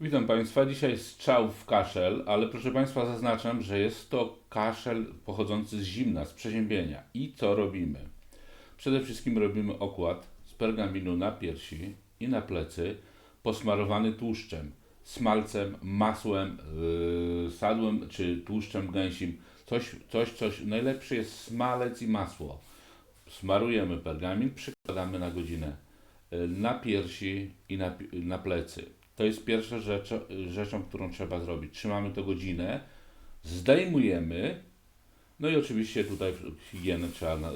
Witam Państwa. Dzisiaj strzał w kaszel, ale proszę Państwa zaznaczam, że jest to kaszel pochodzący z zimna, z przeziębienia. I co robimy? Przede wszystkim robimy okład z pergaminu na piersi i na plecy, posmarowany tłuszczem, smalcem, masłem, yy, sadłem czy tłuszczem gęsim. Coś, coś, coś. Najlepszy jest smalec i masło. Smarujemy pergamin, przykładamy na godzinę y, na piersi i na, na plecy. To jest pierwsza rzecz, rzeczą, którą trzeba zrobić. Trzymamy to godzinę, zdejmujemy, no i oczywiście tutaj higienę trzeba y,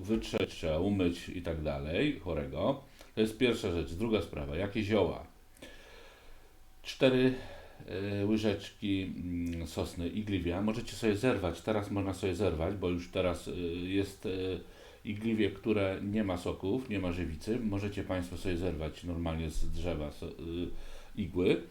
wytrzeć, trzeba umyć i tak dalej chorego. To jest pierwsza rzecz. Druga sprawa, jakie zioła? Cztery y, łyżeczki mm, sosny igliwia. Możecie sobie zerwać, teraz można sobie zerwać, bo już teraz y, jest igliwie, które nie ma soków, nie ma żywicy. Możecie Państwo sobie zerwać normalnie z drzewa igły.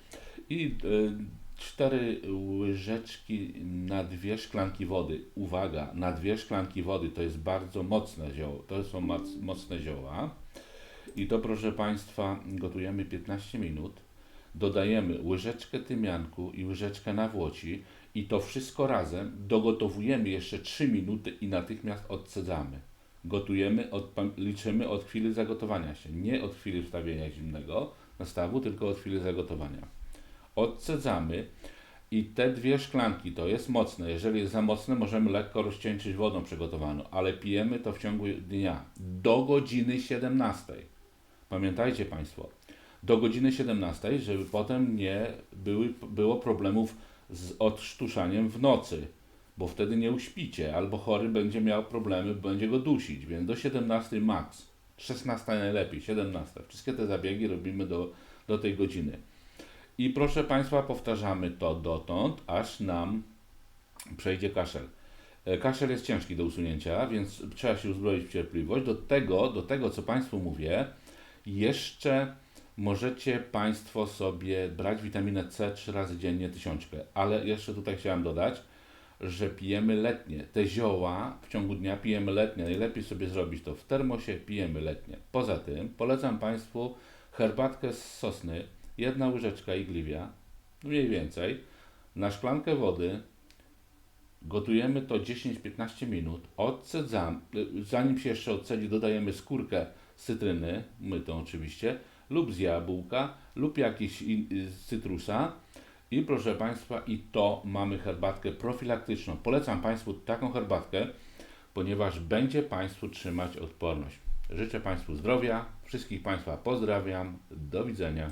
I y, cztery łyżeczki na dwie szklanki wody. Uwaga, na dwie szklanki wody to jest bardzo mocne zioło. To są mocne zioła. I to proszę Państwa gotujemy 15 minut. Dodajemy łyżeczkę tymianku i łyżeczkę nawłoci i to wszystko razem dogotowujemy jeszcze 3 minuty i natychmiast odcedzamy. Gotujemy, od, liczymy od chwili zagotowania się, nie od chwili wstawienia zimnego nastawu, tylko od chwili zagotowania. Odcedzamy i te dwie szklanki to jest mocne. Jeżeli jest za mocne, możemy lekko rozcieńczyć wodą przygotowaną, ale pijemy to w ciągu dnia do godziny 17. Pamiętajcie Państwo, do godziny 17, żeby potem nie były, było problemów z odsztuszaniem w nocy, bo wtedy nie uśpicie, albo chory będzie miał problemy, będzie go dusić, więc do 17 max, 16 najlepiej, 17. Wszystkie te zabiegi robimy do, do tej godziny. I proszę Państwa, powtarzamy to dotąd, aż nam przejdzie kaszel. E, Kaszel jest ciężki do usunięcia, więc trzeba się uzbroić w cierpliwość. Do tego, do tego co Państwu mówię, jeszcze możecie Państwo sobie brać witaminę C trzy razy dziennie tysiączkę, ale jeszcze tutaj chciałem dodać, że pijemy letnie. Te zioła w ciągu dnia pijemy letnie. Najlepiej sobie zrobić to w termosie, pijemy letnie. Poza tym polecam Państwu herbatkę z sosny, jedna łyżeczka igliwia, mniej więcej, na szklankę wody, Gotujemy to 10-15 minut, odcedzamy, zanim się jeszcze odcedzi, dodajemy skórkę cytryny, mytą oczywiście, lub z jabłka, lub jakiś in, z cytrusa. I proszę Państwa, i to mamy herbatkę profilaktyczną. Polecam Państwu taką herbatkę, ponieważ będzie Państwu trzymać odporność. Życzę Państwu zdrowia, wszystkich Państwa pozdrawiam, do widzenia.